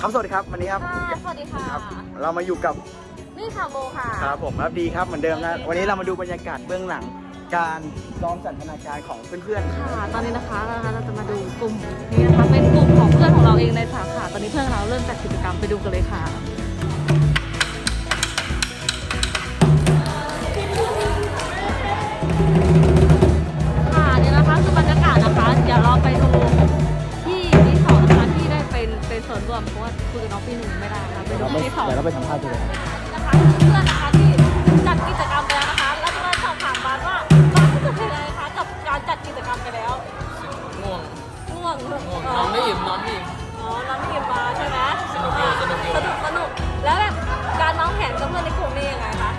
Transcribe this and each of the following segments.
ครับสวัสดีครับวันนี้ครับค่ะสวัสดีค่ะ ครับ เรามาอยู่กับนี่ค่ะโบค่ะ ครับผมครับดีครับเหมือนเดิมนะวันนี้เรามาดูบรรยากาศเบื้องหลัง การซ้อมสันทนาการของเพื่อนค่ะ ตอนนี้นะคะเราเราจะมาดูกลุ่มนี้นะคะเป็นกลุ่มของเพื่อนของเราเองในสาขา ตอนนี้เพื่อนเราเริ่มจัดกิจกรรมไปดูกันเลยค่ะค่ะ ร่วมเพราะว่าคุยกับน้องปีหนึ่งไม่ได้นะคะไปๆดูเราไปที่สอง เดี๋ยวเราไปสัมภาษณ์ดูเลยนะคะเพื่อนนะคะที่จัดกิจกรรมไปแล้วนะคะแล้วก็สอบถามบาสว่าบาสรู้สึกยังไงคะกับการจัดกิจกรรมไปแล้วง่วงง่วงง่วงนอนไม่อิ่มนอนไม่อิ่มอ๋อนอนไม่อิ่มมาใช่ไหมสนุกอยู่สนุกอยู่สนุกสนุกแล้วแบบการวางแผนกับเพื่อนในกลุ่มนี่ยังไงคะ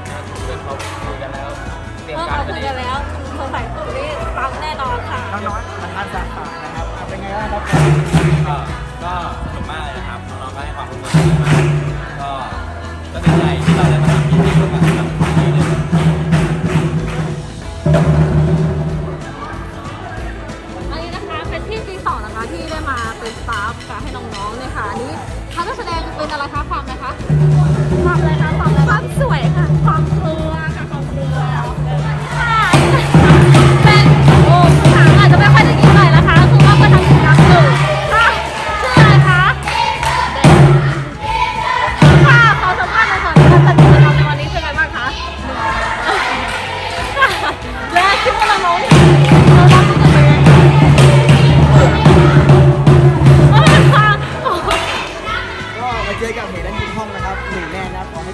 เพื่อนเขาคุยกันแล้วเตรียมเมื่อการเราไปคุยดีกันแล้วสงสัยกลุ่มนี้ปังแน่นอนค่ะน้อยๆประธานสาขานะครับอะเป็นไงบ้างครับ ก็ ที่ได้มาเป็นสตาฟกับให้น้องๆเนี่ยค่ะอันนี้ทางนักแสดงเป็นอะไรคะความอะไรคะความ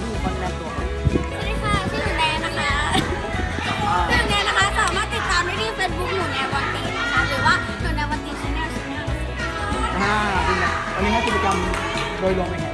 ให้พี่คนแนะนำตัวครับสวัสดีค่ะ ชื่อหนูแนนนะคะอ่าชื่อหนูแนนนะคะ สามารถติดตามได้ที่เฟซบุ๊กหนูแนนวันตีนะคะ หรือว่าหนูแนนวันตีชาแนลชาแนล อ่าเป็นไงวันนี้ให้กิจกรรมโดยรวมเป็นไง